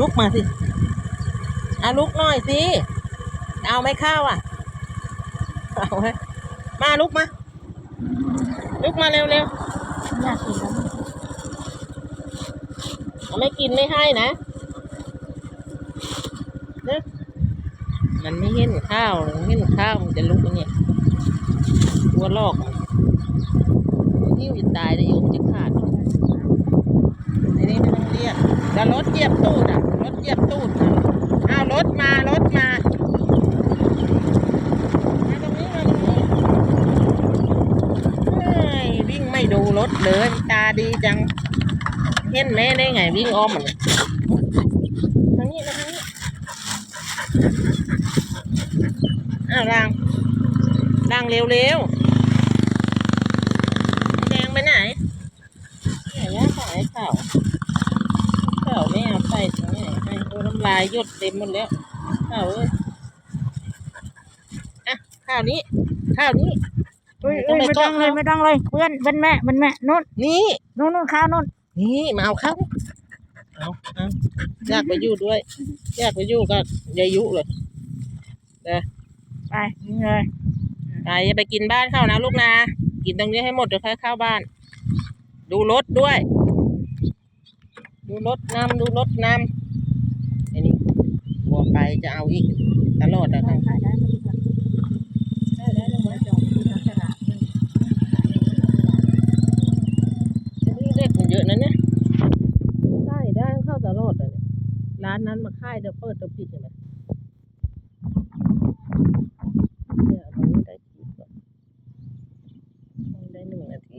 ลุกมาสิเอาลุกหน่อยสิเอาไม่ข้าวอะเอาไหมมาลุกมา ลุกมาเร็วเร็วอยากกินแล้วไม่กินไม่ให้นะเนอะมันไม่เห็นข้าวมันเห็นข้าวมันจะลุกอย่างเงี้ยตัวลอกนนิ้วจะตายเลยโยมจะขาดอันนี้ไม่ต้องเรียกแล้วรถเหยียบตูดอะ ถเหยียบตูดอะอ้ารถมารถมามาตรงนี้มาตรงนี้เฮ้ยวิ่งไม่ดูรถเลยตาดีจัง เห็นแม่ได้ไงวิ่งอ้อมมันทางนี้มาทางนี้อ้าวล่างล่างเร็วเร็วๆแดงไปไหนไหนย่าขายข่าวข่าวไม่เอาใส่ตรงนี้ให้โอ้น้ำลายหยดเต็มหมดแล้วข่าวเอ้ยอะข่าวนี้ข่าวนี้เอ้ยเอ้ยไม่ต้องเลยไม่ต้องเลยเพื่อนเป็นแม่เป็นแม่นู่นนี่นู่นนู่นข้าวนู่นนี่มาเอาเข้าเอาเอาอยากไปอยู่ด้วยอยากไปอยู่ก็อยายุเลยไปนี่เลยไปอย่าไปกินบ้านเข้านะลูกนะกินตรงนี้ให้หมดเดี๋ยวค่อยเข้าบ้าน ดูรถด้วย ดูรถนำดูรถนำไอ้นี่กลัวไปจะเอาอีกตลอดนะคได้รับได้ได้ได้ได้เลยจองที่ทางตลาดนี่นี่เลขมันเยอะนะเนี่ยได้ได้เข้าตลอดเลยเนี่ยร้านนั้นมาค่ายเดี๋ยวเปิดเดี๋ยวปิดเห็นไหมเนี่ยตรงนี้ได้กี่ก่อนได้หนึ่งนาที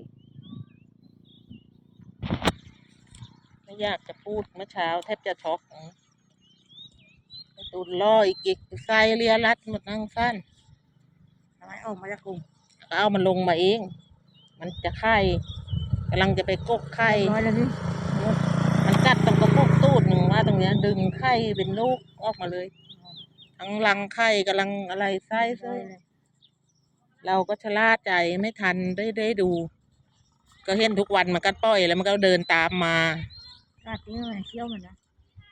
ไม่อยากจะพูดเมื่อเช้าแทบจะช็อกไอ้ ตุนล่ออีกกิกไซเลียรัดหมดนั่งสั้นทำไมออกมาจากกรุงก็เอามันลงมาเอง มันจะไข่กำลังจะไปกกไข่ร้อยแล้วพี่มันกัดตรงกระพุกตูดหนึ่งมาตรงเนี้ย ดึงไข่เป็นลูกออกมาเลย ทั้งรังไข่กำลังอะไรไส้ร้ไส้อยเลยเราก็ชะล่าใจไม่ทันได้ได้ดู ก็เห็นทุกวันมันก็ปล่อยแล้วมันก็เดินตามมากัดนี่มันเคี้ยวมันนะ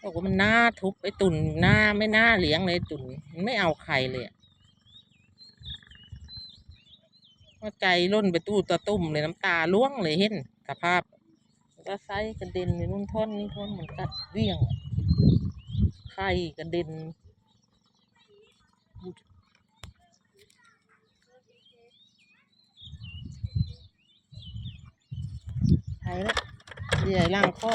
บอกว่ามันน่าทุบไอ้ตุ่นหน้าไม่น่าเลี้ยงเลยตุ่นมันไม่เอาใครเลยอะว่าใจร่นไปตู้ตะตุ่มเลยน้ำตาล่วงเลยเห็นสภาพก็ไส้กระเด็นไปนู่นท่อนนี่ท่อนเหมือนกัดเวี่ยงไข่กระเด็นไข่แล้วใหญ่ล่างข้อ